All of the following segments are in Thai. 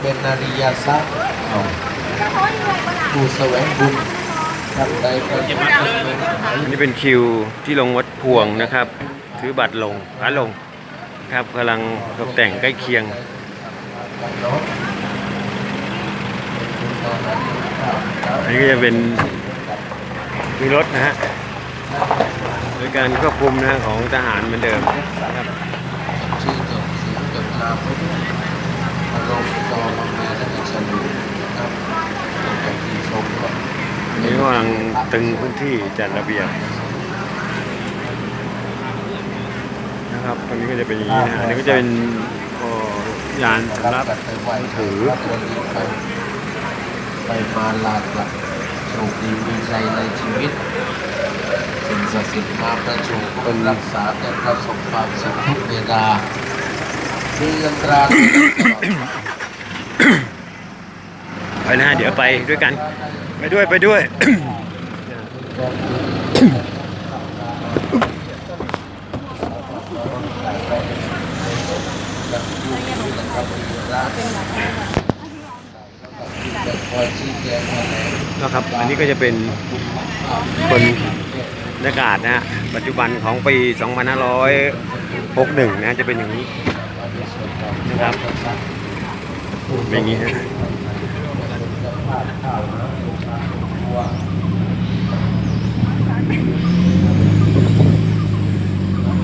เป็นอริยทรัพย์ผู้แสวงบุญทำใดก็จะมาเป็นเงินหายอันนี้เป็นคิวที่ลงวัดพวงนะครับซื้อบัตรลงพระลงครับกำลังตกแต่งใกล้เคียงอันนี้ก็จะเป็นมีรถนะฮะโดยการควบคุมนะฮะของทหารเหมือนเดิมนะครับ ชื่อจบเสียงจอมังมาและอัศมีนะครับตรงกับที่ชมก็นี่กำลังตึงพื้นที่จัดระเบียบนะครับตรงนี้ก็จะเป็นอย่างนี้นะอันนี้ก็จะเป็นเอ่อยานสำหรับกันไปไหวถือรับวันนี้ไปไปมาลาดหลักโชคดีมีชัยในชีวิตสิ่งศักดิ์สิทธิ์มาประชูคนรักษาแต่ประสบความสุขทุกเวลา มีเงินตราไปนะเดี๋ยวไปด้วยกัน ไปด้วยไปด้วย นะครับ อันนี้ก็จะเป็นคนบรรยากาศนะฮะ ปัจจุบันของปี 2561 นะ จะเป็นอย่างนี้ ครับเป็นอย่างนี้ฮะ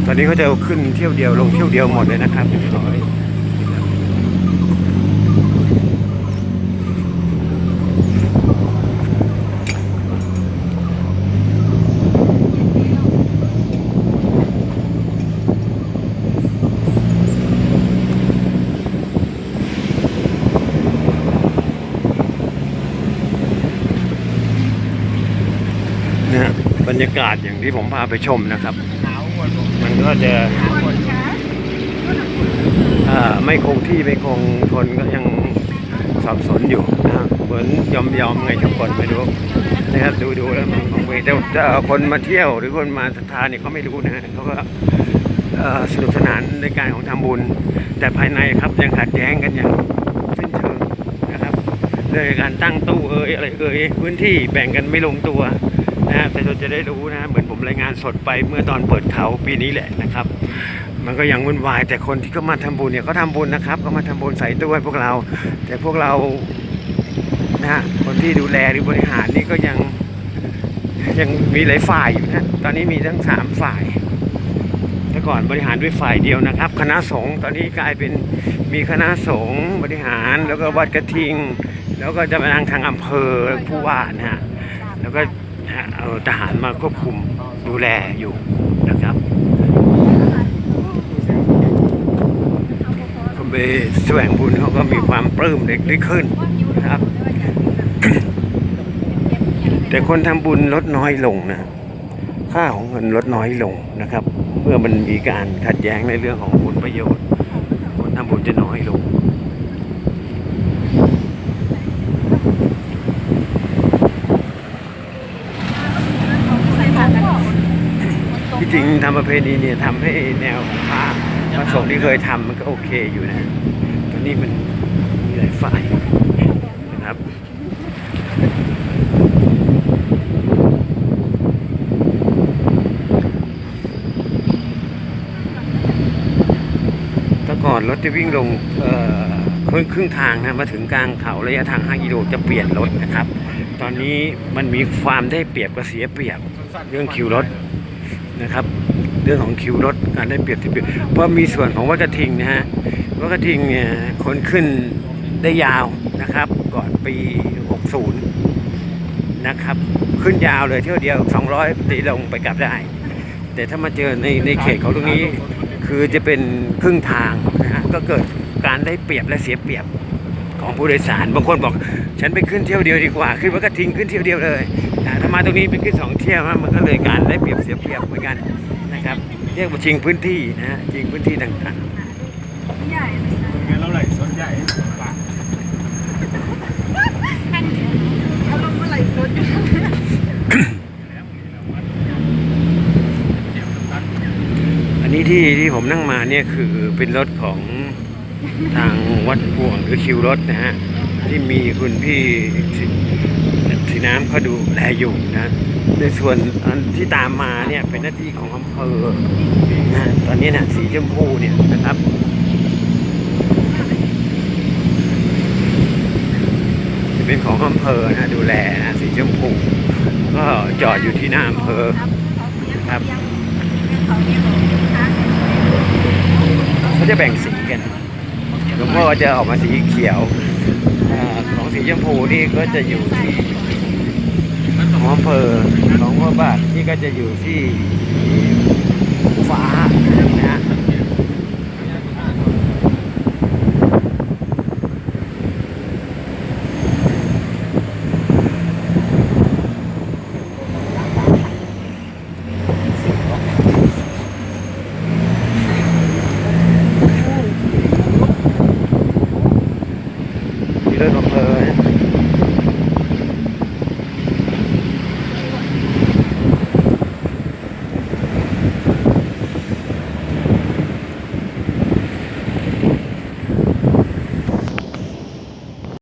ตอนนี้เขาจะเอาขึ้นเที่ยวเดียวลงเที่ยวเดียวหมดเลยนะครับเรียบร้อย นะฮะ บรรยากาศอย่างที่ผมพาไปชมนะครับ มันก็จะไม่คงที่ไม่คงทนก็ยังสับสนอยู่นะเหมือนยอมยอมไงทุกคนไม่รู้นะครับดูดูแล้วมันของเวแต่แต่คนมาเที่ยวหรือคนมาศรัทธาเนี่ยเขาไม่รู้นะเขาก็สนุกสนานในการของทำบุญ แต่ภายในครับยังขัดแย้งกันอย่างสิ้นเชิงนะครับเลยการตั้งตู้เอ่ยอะไรเอ่ยพื้นที่แบ่งกันไม่ลงตัว นะฮะแต่เราจะได้รู้นะเหมือนผมรายงานสดไปเมื่อตอนเปิดเขาปีนี้แหละนะครับ มันก็ยังวุ่นวาย แต่คนที่เขามาทำบุญเนี่ยเขาทำบุญนะครับเขามาทำบุญใส่ตู้ให้พวกเรา แต่พวกเรานะฮะคนที่ดูแลหรือบริหารนี่ก็ยังยังมีหลายฝ่ายอยู่นะตอนนี้มีทั้งสามฝ่ายแต่ก่อนบริหารด้วยฝ่ายเดียวนะครับ คณะสงฆ์ตอนนี้กลายเป็นมีคณะสงฆ์บริหารแล้วก็วัดกระทิง แล้วก็จะมาทางทางอำเภอผู้ว่านะฮะแล้วก็ เอาทหารมาควบคุมดูแลอยู่นะครับคนไปแสวงบุญเขาก็มีความปลื้มเด็กได้ขึ้นนะครับ แต่คนทำบุญลดน้อยลงนะค่าของเงินลดน้อยลงนะครับ เมื่อมันมีการขัดแย้งในเรื่องของผลประโยชน์ คนทำบุญจะน้อยลง ที่จริงทำประเพณีเนี่ยทำให้แนวของพระพระสงฆ์ที่เคยทำมันก็โอเคอยู่นะตอนนี้มันมีหลายฝ่ายนะครับแต่ก่อนรถจะวิ่งลงเอ่อครึ่งครึ่งทางนะมาถึงกลางเขาระยะทาง 5 กิโลจะเปลี่ยนรถนะครับ ตอนนี้มันมีความได้เปรียบกับเสียเปรียบเรื่องคิวรถ นะครับ เรื่องของคิวรถการได้เปรียบเสียเปรียบเพราะมีส่วนของวัดกระทิงนะฮะวัดกระทิงเนี่ยคนขึ้นได้ยาวนะครับ ก่อนปี 60 นะครับ ขึ้นยาวเลยเที่ยวเดียว 200 ตีลงไปกลับได้ แต่ถ้ามาเจอในในเขตเของตรงนี้ คือจะเป็นครึ่งทางนะฮะก็เกิดการได้เปรียบและเสียเปรียบของผู้โดยสารบางคนบอก ฉันไปขึ้นเที่ยวเดียวดีกว่า ขึ้นวัดกระทิงขึ้นเที่ยวเดียวเลย อ่าถ้ามาตรงนี้เป็นขึ้นสองเที่ยวนะมันก็เลยการได้เปรียบเสียเปรียบเหมือนกันนะครับเรียกว่าชิงพื้นที่นะฮะชิงพื้นที่ต่างๆอันนี้ที่ที่ผมนั่งมาเนี่ยคือเป็นรถของทางวัดพวงหรือคิวรถนะฮะที่มีคุณพี่สีสี น้ำเขาดูแลอยู่นะ ในส่วนที่ตามมาเนี่ยเป็นหน้าที่ของอำเภอนะตอนนี้นะสีชมพูเนี่ยนะครับเป็นของอำเภอนะดูแลนะสีชมพูก็จอดอยู่ที่หน้าอำเภอนะครับเขาจะแบ่งสีกันหลวงพ่อจะออกมาสีเขียวของสีชมพูนี่ก็จะอยู่ที่ ของอำเภอของพระบาทนี่ก็จะอยู่ที่ฟ้านะฮะที่เรถอำเภอนะ